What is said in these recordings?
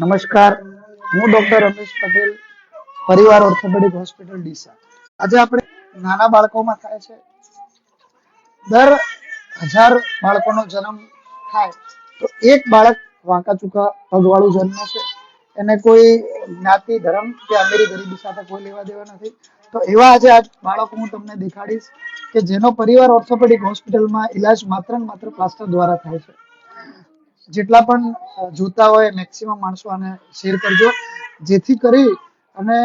નમસ્કાર, હું ડોક્ટર રમેશ પટેલ, પરિવાર ઓર્થોપેડિક હોસ્પિટલ ડીસા. આજે આપણે નાના બાળકોમાં થાય છે. દર હજાર બાળકોનો જન્મ થાય તો એક બાળક વાંકા ચૂકા પગવાળું જન્મે છે. એને કોઈ જ્ઞાતિ, ધર્મ કે અમીરી ગરીબી સાથે કોઈ લેવા દેવા નથી. તો એવા આજે આ બાળકો હું તમને દેખાડીશ કે જેનો પરિવાર ઓર્થોપેડિક હોસ્પિટલમાં ઇલાજ માત્ર ને માત્ર પ્લાસ્ટર દ્વારા થાય છે. જેટલા પણ જોતા હોય મેક્સિમમ માણસો આને શેર કરજો. જેથી કરી અને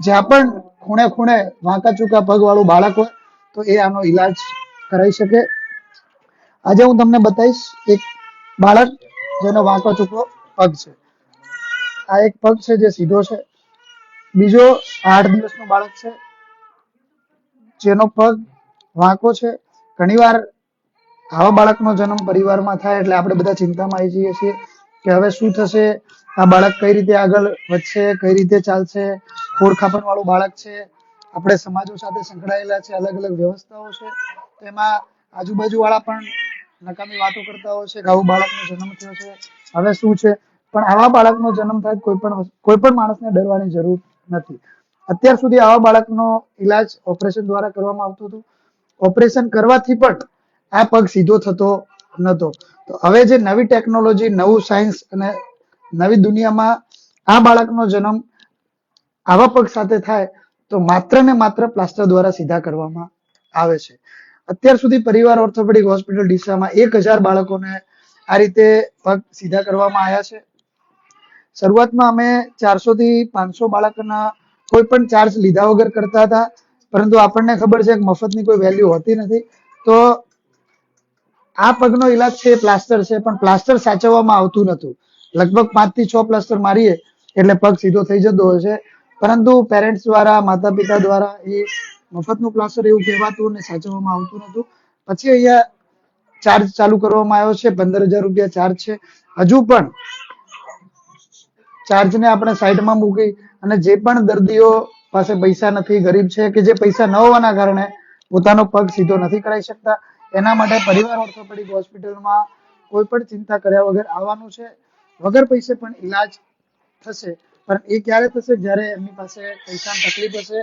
જ્યાં પણ ખૂણે ખૂણે વાંકા ચૂકા પગ વાળું બાળક હોય, તો એ આનો ઈલાજ કરાવી શકે. આજે હું તમને બતાવીશ એક બાળક જેનો વાંકો ચૂકો પગ છે. આ એક પગ છે જે સીધો છે. બીજો આઠ દિવસનો બાળક છે. જેનો પગ વાંકો છે. ઘણીવાર આવા બાળકનો જન્મ પરિવારમાં થાય એટલે આપણે બધા ચિંતામાં આવી જઈએ છીએ કે હવે શું થશે? આ બાળક કઈ રીતે આગળ વધશે? કઈ રીતે ચાલશે? ખોરખાપણ વાળું બાળક છે. આપણે સમાજો સાથે સંકળાયેલા છે અલગ અલગ વ્યવસ્થાઓ છે. તેમાં આજુબાજુ વાળા પણ નકામી વાતો કરતા હોય છે કે આવું બાળકનો જન્મ થયો છે. હવે શું છે? પણ આવા બાળકનો જન્મ થાય કોઈ પણ કોઈ પણ માણસને ડરવાની જરૂર નથી. અત્યાર સુધી આવા બાળકનો ઈલાજ ઓપરેશન દ્વારા કરવામાં આવતું હતું. ઓપરેશન કરવાથી પણ આ પગ સીધો થતો નતો. તો હવે જે નવી ટેકનોલોજી, નવું સાયન્સ અને નવી દુનિયામાં આ બાળકનો જન્મ આવા પગ સાથે થાય, તો માત્ર ને માત્ર પ્લાસ્ટર દ્વારા સીધા કરવામાં આવે છે. અત્યાર સુધી પરિવાર ઓર્થોપેડિક હોસ્પિટલ ડીસામાં એક હજાર બાળકોને આ રીતે પગ સીધા કરવામાં આવ્યા છે. શરૂઆતમાં અમે ચારસો થી પાંચસો બાળકના કોઈ પણ ચાર્જ લીધા વગર કરતા હતા, પરંતુ આપણને ખબર છે કે મફતની કોઈ વેલ્યુ હોતી નથી. તો આ પગનો ઈલાજ છે પ્લાસ્ટર છે, પણ પ્લાસ્ટર સાચવવામાં આવતું નતું લગભગ પાંચથી છ પ્લાસ્ટર મારીએ, એટલે પગ સીધો થઈ જતો હોય છે. પરંતુ પેરેન્ટ્સ દ્વારા માતા પિતા દ્વારા એ મફતનું પ્લાસ્ટર એવું કહેવાતું અને સાચવવામાં આવતું નતું પછી અહીંયા ચાર્જ ચાલુ કરવામાં આવ્યો છે પંદર હજાર રૂપિયા ચાર્જ છે. હજુ પણ ચાર્જને આપણે સાઈડમાં મૂકી અને જે પણ દર્દીઓ પાસે પૈસા નથી, ગરીબ છે કે જે પૈસા ન હોવાના કારણે પોતાનો પગ સીધો નથી કરાવી શકતા એના માટે પરિવાર ઓર્થોપેડિક હોસ્પિટલમાં કોઈ પણ ચિંતા કર્યા વગર આવવાનું છે. વગર પૈસે પણ ઈલાજ થશે. પણ એ ક્યારે થશે? જ્યારે એમની પાસે પૈસાની તકલીફ હશે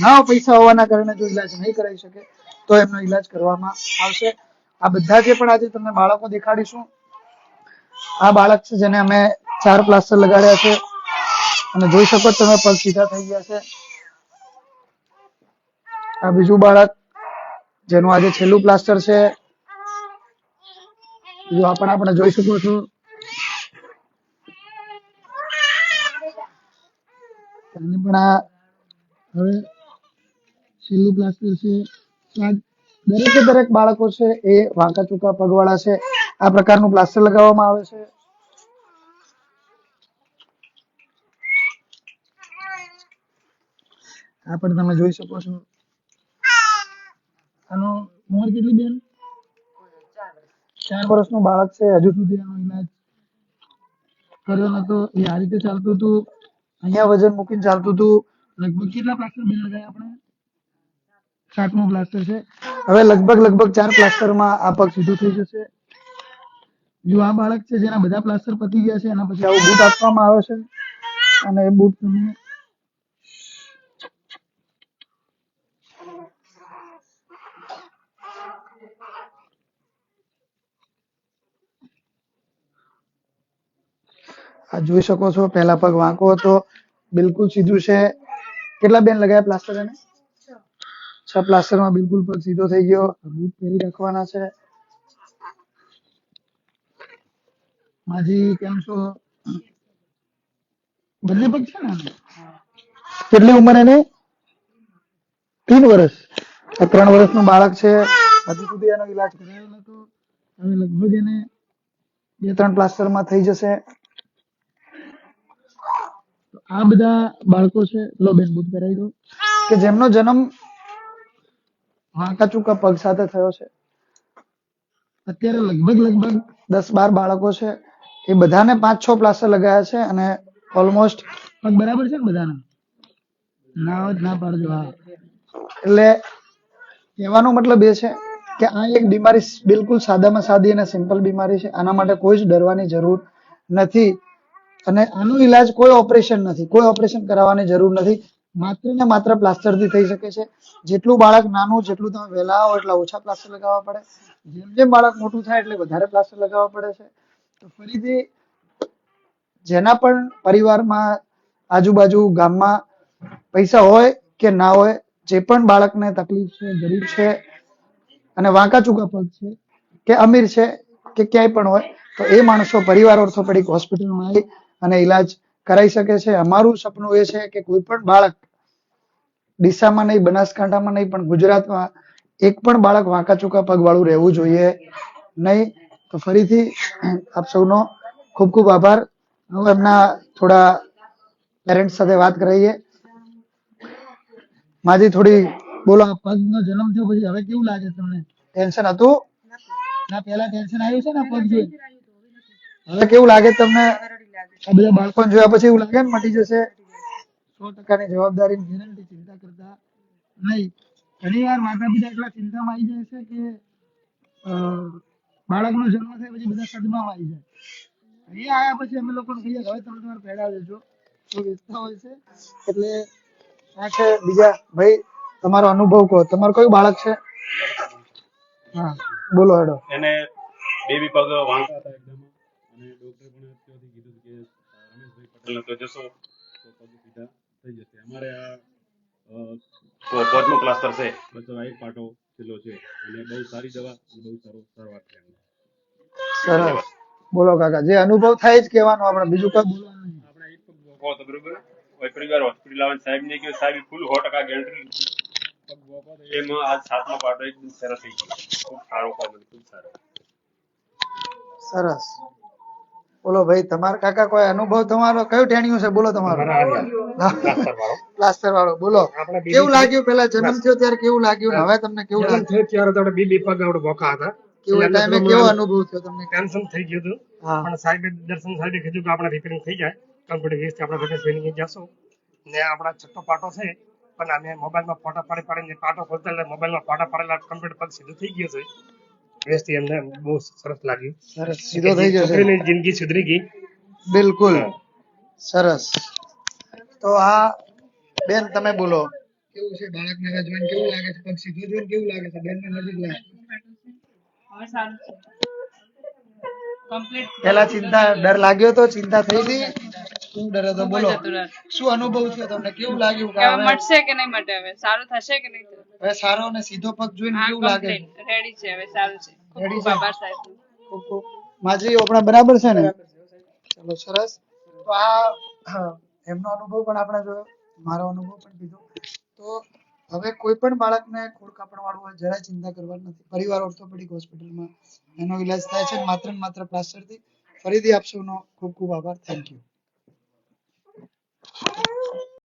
ન પૈસા હોવાના કારણે જો ઈલાજ નહીં કરાવી શકે, તો એમનો ઈલાજ કરવામાં આવશે. આ બધા જે પણ આજે તમને બાળકો દેખાડીશું, આ બાળક છે જેને અમે ચાર પ્લાસ્ટર લગાડ્યા છે. અને જોઈ શકો તમે પગ સીધા થઈ ગયા છે. આ બીજું બાળક જેનું આજે છેલ્લું પ્લાસ્ટર છે. જો આ પણ આપણે જોઈ શકું છું. અને પણ આ હવે છેલ્લું પ્લાસ્ટર છે. દરેકે દરેક બાળકો છે એ વાંકા ચૂકા પગવાળા છે. આ પ્રકારનું પ્લાસ્ટર લગાવવામાં આવે છે. આ પણ તમે જોઈ શકો છો. આનો ઉંમર કેટલી બેન? ચાર વર્ષનું બાળક છે, હજુ સુધી આનો ઇલાજ કર્યો નતો. એ આ રીતે ચાલતું હતું. અહીંયા વજન મૂકીને ચાલતું હતું. લગભગ કેટલા પ્લાસ્ટર બેન લગાવ્યા આપણે? સાતમું પ્લાસ્ટર છે. હવે લગભગ લગભગ ચાર પ્લાસ્ટરમાં આ પગ સીધું થઈ જશે. જો આ બાળક છે, જેના બધા પ્લાસ્ટર પતી ગયા છે, એના પછી આવું બૂટ આપવામાં આવે છે. અને એ બૂટ તમે આ જોઈ શકો છો, પહેલા પગ વાંકો હતો, બિલકુલ સીધું છે. કેટલા બેન લગાયા પ્લાસ્ટર એને? છ પ્લાસ્ટરમાં બિલકુલ પગ સીધો થઈ ગયો બૂટ પહેરી રાખવાના છે. માજી, કેમ છો? બંને પગ છે ને કેટલી ઉંમર એને? ત્રણ વર્ષ. આ ત્રણ વર્ષનું બાળક છે. હજુ સુધી એનો ઈલાજ કરાયો નતો હવે લગભગ એને બે ત્રણ પ્લાસ્ટરમાં થઈ જશે. આ બધા બાળકો છે. લો બેન બુટ કરાવી દો. કે જેમનો જન્મ વાંકા ચૂકા પગ સાથે થયો છે. અત્યારે લગભગ લગભગ દસ બાર બાળકો છે. એ બધાને પાંચ છ પ્લાસ્ટર લગાયા છે અને ઓલમોસ્ટ પગ બરાબર છે ને બધાના? ના ના પાડજો હા. એટલે કહેવાનો મતલબ એ છે કે આ એક બીમારી બિલકુલ સાદામાં સાદી અને સિમ્પલ બીમારી છે. આના માટે કોઈ જ ડરવાની જરૂર નથી. અને આનો ઈલાજ કોઈ ઓપરેશન નથી, કોઈ ઓપરેશન કરાવવાની જરૂર નથી. માત્ર ને માત્ર પ્લાસ્ટરથી થઈ શકે છે. જેટલું બાળક નાનું, જેટલું તમે વહેલા આવો એટલા ઓછા પ્લાસ્ટર લગાવવા પડે. જેમ જેમ બાળક મોટું થાય એટલે વધારે પ્લાસ્ટર લગાવવા પડે છે. તો ફરીથી જેના પણ પરિવારમાં આજુબાજુ ગામમાં પૈસા હોય કે ના હોય, જે પણ બાળકને તકલીફ છે, ગરીબ છે અને વાંકા ચૂકા પગ છે કે અમીર છે કે ક્યાંય પણ હોય, તો એ માણસો પરિવાર ઓર્થોપેડિક હોસ્પિટલમાં આવી અને ઈલાજ કરાઈ શકે છે. અમારું સપનું એ છે કે કોઈ પણ બાળક ડીસામાં નહીં, બનાસકાંઠામાં નહીં, પણ ગુજરાતમાં એક પણ બાળક વાંકા ચૂકા પગ વાળું રહેવું જોઈએ નહીં. તો ફરીથી આપ સૌનો ખૂબ ખૂબ આભાર. હવે એમના થોડા પેરેન્ટ્સ સાથે વાત કરાઈએ. માજી થોડી બોલો પગનો જન્મ થયો, પછી હવે કેવું લાગે તમને? ટેન્શન હતું? ના, પહેલા ટેન્શન આવ્યું છે ને પગ હવે કેવું લાગે તમને? આ બધા બાળપણ જોયા પછી એવું લાગે મટી જશે. સો ટકાની જવાબદારી ગેરંટી ચિંતા કરતા નહીં. ઘણી વાર માતા પિતા એટલા ચિંતામાં આવી જાય છે કે બાળકનો જન્મ થાય પછી બધા સદમામાં આવી જાય. અહીંયા આવ્યા પછી અમે લોકો કહીએ હવે તમે તમારે પહેરા દેજો. તો વેચતા હોય છે? એટલે આ છે બીજા, ભાઈ, તમારો અનુભવ કહો. તમારું કયું બાળક છે? હા, બોલો હેડો. એને બેબી પગ વાંકા હતા. અને ડોક્ટર પણ અત્યારથી કીધું કે રમેશભાઈ પટેલ તો જશો તો પગ સીધા થઈ જશે. અમારે આ અ, કો- કોટનું પ્લાસ્ટર છે. બસ આ એક પાટો છેલ્લો છે. અને બહુ સારી દવા અને બહુ સારો સારવાર છે સરસ. બોલો કાકા જે અનુભવ થાય જ કહેવાનો આપણે. બીજું કઈ બોલવાનું નહીં આપણે એક પગ વોકો તો બરોબર. કોઈ પરિવાર હોસ્પિટલ આવે સાહેબ ને કે સાહેબ ફૂલ 100 ટકા ગેરંટી પગ હતો એમાં આજ સાતમો પાટો એકદમ સરસ થઈ ગયો. ખૂબ સારો ખૂબ સારો. સરસ. બોલો ભાઈ તમારા કાકા કોઈ અનુભવ તમારો? કયું ટેણિયું છે? બોલો તમારો. પ્લાસ્ટર વાળો બોલો. કેવું લાગ્યું? પેલા જન્મ થયો ત્યારે કેવું લાગ્યું હવે તમને કેવું લાગ્યું? લાગે ત્યારે તો બીબી પગ આપણે ભોખા હતા. કેવું? ટાઈમે કેવો અનુભવ થયો તમને? ટેન્શન થઈ ગયું હતું. પણ સાહેબે દર્શન સાહેબે કીધું કે આપણે રિપેરિંગ થઈ જાય. કમ્પ્યુટર વેસ્ટ આપણે રમેશભાઈ જશું. ને આપણા છઠ્ઠો પાટો છે. પણ અમે મોબાઈલમાં ફોટા પાડી પાડીને પાટો ખોલતા એટલે મોબાઈલમાં ફોટા પાડેલા કમ્પ્યુટર પર સીધું થઈ ગયું છે. વ્યવસ્થિત એમને બહુ સરસ લાગ્યું. સરસ. સીધો થઈ જશે. છોકરીની જિંદગી સુધરી ગઈ. બિલકુલ. સરસ. તો આ બેન તમે બોલો. કેવું છે? બાળકને હવે જોઈને કેવું લાગે છે? પક્ષી જોઈને કેવું લાગે છે? બેન નજીક લાગે હવે સારું છે. કમ્પ્લીટ પેલા ચિંતા ડર લાગ્યો તો ચિંતા થઈ ગઈ. શું ડરે તો બોલો. શું અનુભવ થયો તમને? કેવું લાગ્યું કે હવે મટશે કે નહીં મટે હવે? સારું થશે કે નહીં હવે સારો અને સીધો પગ જોઈને કેવું લાગે? રેડી છે હવે સારું છે. રેડી છે? બાબા સાહેબ. ખૂબ ખૂબ. માજી આપણા બરાબર છે ને? ચલો સરસ. તો આ એમનો અનુભવ પણ આપણે જોયો. મારો અનુભવ પણ કીધો તો હવે કોઈ પણ બાળકને ખોડ કાપણ વાળું હોય જરાય ચિંતા કરવાની નથી. પરિવાર ઓર્થોપેડિક હોસ્પિટલમાં એનો ઈલાજ થાય છે માત્ર ને માત્ર પ્લાસ્ટરથી. ફરીથી આપ સૌનો ખૂબ ખૂબ આભાર. Thank you